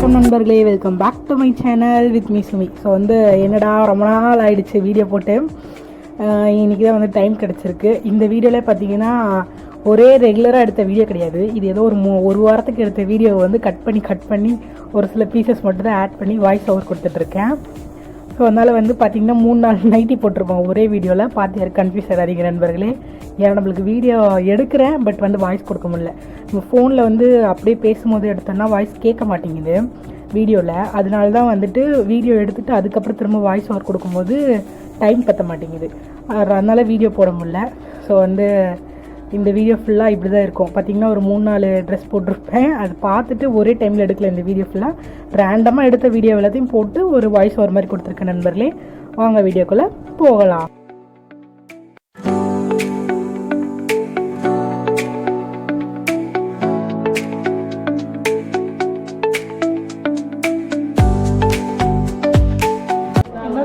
வணக்கம் நண்பர்களே welcome back to my channel with me Sumi so வந்து என்னடா ரொம்ப நாள் ஆயிடுச்சு வீடியோ போட்டு. இன்றைக்கி தான் வந்து டைம் கிடச்சிருக்கு. இந்த வீடியோவில் பார்த்தீங்கன்னா ஒரே ரெகுலராக எடுத்த வீடியோ கிடையாது. இது ஏதோ ஒரு மூ ஒரு வாரத்துக்கு எடுத்த வீடியோவை வந்து கட் பண்ணி கட் பண்ணி ஒரு சில பீசஸ் மட்டும் தான் ஆட் பண்ணி வாய்ஸ் ஓவர் கொடுத்துட்ருக்கேன் ஸோ அதனால் வந்து பார்த்திங்கன்னா மூணு நாள் நைட்டி போட்டிருப்போம். ஒரே வீடியோவில் பார்த்து யாரும் கன்ஃபியூஸ் ஆகாதீங்க நண்பர்களே. ஏன்னா நம்மளுக்கு வீடியோ எடுக்கிறேன் பட் வந்து வாய்ஸ் கொடுக்க முடியல. நம்ம ஃபோனில் வந்து அப்படியே பேசும்போது எடுத்தோம்னா வாய்ஸ் கேட்க மாட்டேங்குது வீடியோவில் அதனால தான் வந்துட்டு வீடியோ எடுத்துட்டு அதுக்கப்புறம் திரும்ப வாய்ஸ் ஓவர் கொடுக்கும்போது டைம் பற்ற மாட்டேங்குது. அதனால் வீடியோ போட முடில ஸோ வந்து இந்த வீடியோ ஃபுல்லாக இப்படி தான் இருக்கும். பார்த்தீங்கன்னா ஒரு மூணு நாலு ட்ரெஸ் போட்டிருப்பேன். அது பார்த்துட்டு ஒரே டைமில் எடுக்கல இந்த வீடியோ ஃபுல்லாக ரேண்டமாக எடுத்த வீடியோ எல்லாத்தையும் போட்டு ஒரு வாய்ஸ் ஓவர் மாதிரி கொடுத்துருக்கேன் நண்பர்களே. வாங்க வீடியோக்குள்ளே போகலாம். என்ன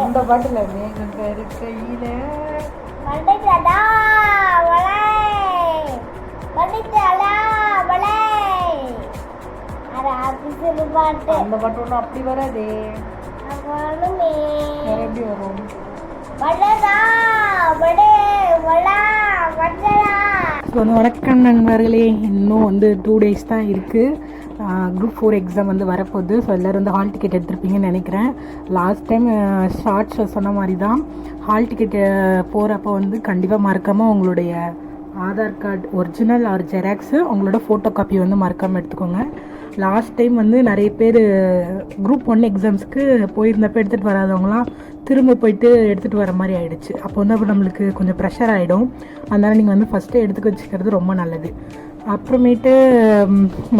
அந்த பாட்டில் மேகம் கையில் பாட்டு. அந்த பாட்டு ஒன்றும் அப்படி வராதே. வேற எப்படி வரும்? வளரா வடே வளா வளரா. ஸோ வந்து வணக்கம் நண்பர்களே. இன்னும் வந்து டூ டேஸ் தான் இருக்குது குரூப் ஃபோர் எக்ஸாம் வந்து வரப்போகுது. ஸோ எல்லோரும் வந்து ஹால் டிக்கெட் எடுத்திருப்பீங்கன்னு நினைக்கிறேன். லாஸ்ட் டைம் ஷார்ட்ஸ் சொன்ன மாதிரி தான் ஹால் டிக்கெட் போகிறப்ப வந்து கண்டிப்பாக மறக்காமல் உங்களுடைய Aadhaar card original or xerox உங்களோட ஃபோட்டோ காப்பி வந்து மறக்காமல் எடுத்துக்கோங்க. லாஸ்ட் டைம் வந்து நிறைய பேர் குரூப் ஒன் எக்ஸாம்ஸ்க்கு போயிருந்தப்போ எடுத்துகிட்டு வராதவங்களாம் திரும்ப போயிட்டு எடுத்துகிட்டு வர மாதிரி ஆயிடுச்சு. அப்போ வந்து அப்போ நம்மளுக்கு கொஞ்சம் ப்ரெஷர் ஆகிடும் அதனால் நீங்கள் வந்து ஃபஸ்ட்டே எடுத்துக்க வச்சுக்கிறது ரொம்ப நல்லது. அப்புறமேட்டு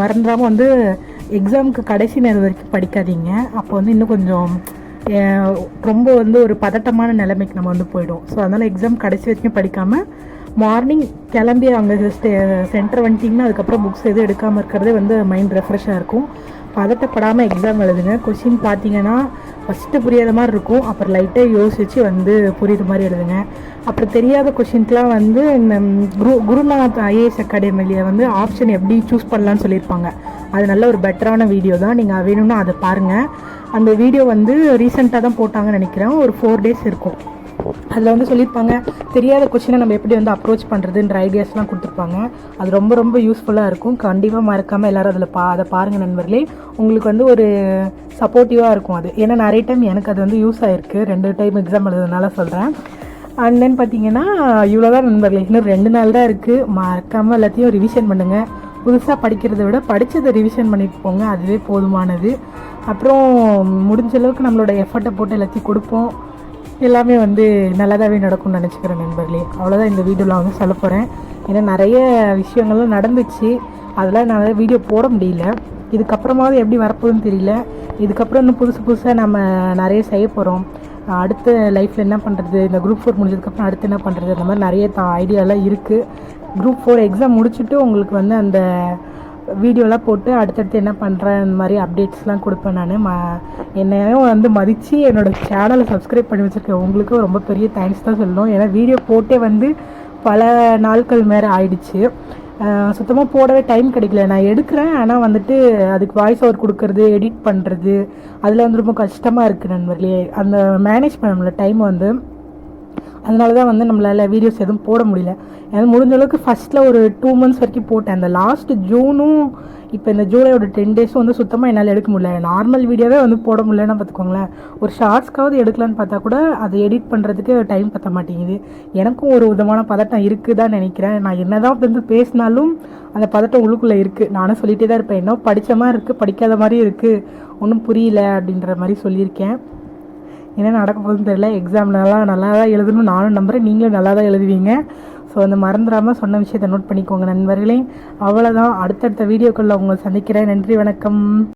மறந்துடாமல் வந்து எக்ஸாமுக்கு கடைசி நேரம் வரைக்கும் படிக்காதீங்க. அப்போ வந்து இன்னும் கொஞ்சம் ரொம்ப வந்து ஒரு பதட்டமான நிலைமைக்கு நம்ம வந்து போயிடும் ஸோ அதனால் எக்ஸாம் கடைசி வரைக்கும் படிக்காமல் மார்னிங் கிளம்பி அங்கே சென்டர் வந்துட்டிங்கன்னா அதுக்கப்புறம் புக்ஸ் எதுவும் எடுக்காமல் இருக்கிறதே வந்து மைண்ட் ரெஃப்ரெஷ்ஷாக இருக்கும். பதட்டப்படாமல் எக்ஸாம் எழுதுங்க. கொஷின் பார்த்தீங்கன்னா ஃபஸ்ட்டு புரியாத மாதிரி இருக்கும். அப்புறம் லைட்டாக யோசித்து வந்து புரியுற மாதிரி எழுதுங்க. அப்புறம் தெரியாத கொஷின்க்குலாம் வந்து இந்த குரு குருநாத் ஐஏஎஸ் அகாடமியில் வந்து ஆப்ஷன் எப்படி சூஸ் பண்ணலான்னு சொல்லியிருப்பாங்க. அது நல்ல ஒரு பெட்டரான வீடியோ தான். நீங்கள் வேணும்னா அதை பாருங்கள் அந்த வீடியோ வந்து ரீசெண்டாக தான் போட்டாங்கன்னு நினைக்கிறேன். ஒரு ஃபோர் டேஸ் இருக்கும். அதில் வந்து சொல்லியிருப்பாங்க தெரியாத கொஷினை நம்ம எப்படி வந்து அப்ரோச் பண்ணுறதுன்ற ஐடியாஸ்லாம் கொடுத்துருப்பாங்க. அது ரொம்ப ரொம்ப யூஸ்ஃபுல்லாக இருக்கும். கண்டிப்பாக மறக்காமல் எல்லோரும் அதில் பா அதை பாருங்கள் நண்பர்களே. உங்களுக்கு வந்து ஒரு சப்போர்ட்டிவாக இருக்கும் அது. ஏன்னா நிறைய டைம் எனக்கு அது வந்து யூஸ் ஆகிருக்கு ரெண்டு டைம் எக்ஸாம் எழுதுனால சொல்கிறேன் அண்ட் தென் பார்த்தீங்கன்னா இவ்வளோ தான் நண்பர்களே. இன்னும் ரெண்டு நாள் தான் இருக்குது மறக்காமல் எல்லாத்தையும் ரிவிஷன் பண்ணுங்கள் புதுசாக படிக்கிறத விட படித்ததை ரிவிஷன் பண்ணிட்டு போங்க. அதுவே போதுமானது. அப்புறம் முடிஞ்ச அளவுக்கு நம்மளோட எஃபர்ட்டை போட்டு எல்லாத்தையும் கொடுப்போம். எல்லாமே வந்து நல்லதாகவே நடக்கும்னு நினச்சிக்கிறேன் நண்பர்களே. அவ்வளோதான் இந்த வீடியோவில் வந்து சொல்ல போகிறேன் ஏன்னா நிறைய விஷயங்கள்லாம் நடந்துச்சு. அதெல்லாம் என்னால் வீடியோ போட முடியல. இதுக்கப்புறமாவது எப்படி வரப்போகுதுன்னு தெரியல. இதுக்கப்புறம் இன்னும் புதுசு புதுசாக நம்ம நிறைய செய்ய போகிறோம் அடுத்த லைஃப்பில் என்ன பண்ணுறது இந்த குரூப் ஃபோர் முடிஞ்சதுக்கப்புறம் அடுத்து என்ன பண்ணுறது அந்த மாதிரி நிறைய த ஐடியாலாம் இருக்குது குரூப் ஃபோர் எக்ஸாம் முடிச்சுட்டு உங்களுக்கு வந்து அந்த வீடியோலாம் போட்டு அடுத்தடுத்து என்ன பண்ணுறேன் இந்த மாதிரி அப்டேட்ஸ்லாம் கொடுப்பேன் நான். ம என்னையும் வந்து மதித்து என்னோடய சேனலை சப்ஸ்கிரைப் பண்ணி வச்சுருக்கேன் உங்களுக்கு ரொம்ப பெரிய தேங்க்ஸ் தான் சொல்லணும். ஏன்னா வீடியோ போட்டே வந்து பல நாட்கள் மேலே ஆயிடுச்சு. சுத்தமாக போடவே டைம் கிடைக்கல. நான் எடுக்கிறேன் ஆனால் வந்துட்டு அதுக்கு வாய்ஸ் ஓவர் கொடுக்கறது எடிட் பண்ணுறது அதில் வந்து ரொம்ப கஷ்டமாக இருக்குது நண்பர்களே. அந்த மேனேஜ் பண்ண முடியல டைம் வந்து. அதனால தான் வந்து நம்மளால் வீடியோஸ் எதுவும் போட முடியல. எனக்கு முடிஞ்ச அளவுக்கு ஃபஸ்ட்டில் ஒரு டூ மந்த்ஸ் வரைக்கும் போட்டேன். அந்த லாஸ்ட் ஜூனும் இப்போ இந்த ஜூலையோட டென் டேஸும் வந்து சுத்தமாக என்னால் எடுக்க முடியல. நார்மல் வீடியோவே வந்து போட முடியலன்னா பார்த்துக்கோங்களேன். ஒரு ஷார்ட்ஸ்க்காவது எடுக்கலான்னு பார்த்தா கூட அதை எடிட் பண்ணுறதுக்கு டைம் பற்ற மாட்டேங்குது. எனக்கும் ஒரு விதமான பதட்டம் இருக்குது தான் நினைக்கிறேன். நான் என்ன தான் வந்து பேசினாலும் அந்த பதட்டம் உள்ளுக்குள்ளே இருக்குது நானும் சொல்லிகிட்டே தான் இருப்பேன். என்ன படித்த மாதிரி இருக்குது படிக்காத மாதிரி இருக்குது ஒன்றும் புரியல அப்படின்ற மாதிரி சொல்லியிருக்கேன். என்ன நடக்க போகுதுன்னு தெரியல. எக்ஸாம் நல்லா நல்லா தான் எழுதணும் நானும் நம்புகிறேன் நீங்களும் நல்லா தான் எழுதுவீங்க. ஸோ அந்த மறந்துடாமல் சொன்ன விஷயத்தை நோட் பண்ணிக்கோங்க நண்பர்களே. அவ்வளோதான் அடுத்தடுத்த வீடியோக்களில் உங்களை சந்திக்கிறேன். நன்றி வணக்கம்.